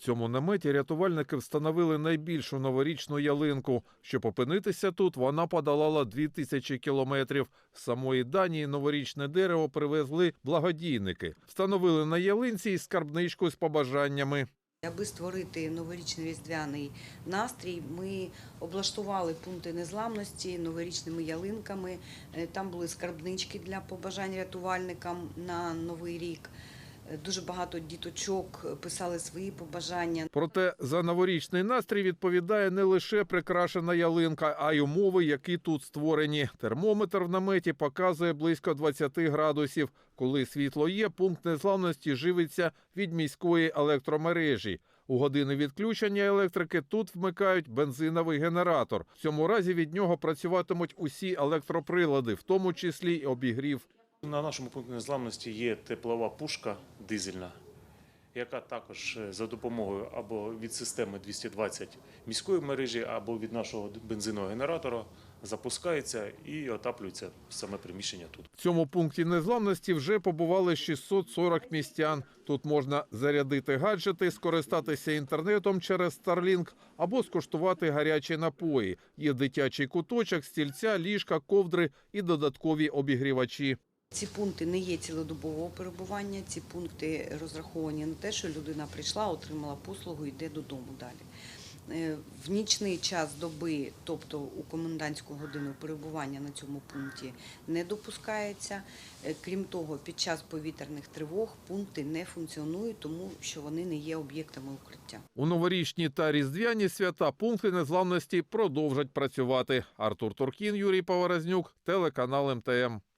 Цьому наметі рятувальники встановили найбільшу новорічну ялинку. Щоб опинитися тут, вона подолала 2000 кілометрів. З самої Данії новорічне дерево привезли благодійники. Встановили на ялинці і скарбничку з побажаннями. Аби створити новорічний різдвяний настрій, ми облаштували пункти незламності новорічними ялинками. Е, Там були скарбнички для побажань рятувальникам на новий рік. Дуже багато діточок писали свої побажання. Проте за новорічний настрій відповідає не лише прикрашена ялинка, а й умови, які тут створені. Термометр в наметі показує близько 20 градусів. Коли світло є, пункт незламності живиться від міської електромережі. У години відключення електрики тут вмикають бензиновий генератор. В цьому разі від нього працюватимуть усі електроприлади, в тому числі й обігрів. На нашому пункті незламності є теплова пушка дизельна, яка також е, за допомогою або від системи 220 міської мережі, або від нашого бензинового генератора запускається і отаплюється саме приміщення тут. В цьому пункті незламності вже побували 640 містян. Тут можна зарядити гаджети, скористатися інтернетом через Starlink або скуштувати гарячі напої. Є дитячий куточок, стільця, ліжка, ковдри і додаткові обігрівачі. Ці пункти не є цілодобового перебування. Ці пункти розраховані на те, що людина прийшла, отримала послугу, йде додому далі. Е, В нічний час доби, тобто у комендантську годину перебування на цьому пункті не допускається. Е, Крім того, під час повітряних тривог пункти не функціонують, тому що вони не є об'єктами укриття. У новорічні та різдвяні свята пункти незламності продовжать працювати. Артур Туркін, Юрій Поворознюк, телеканал МТМ.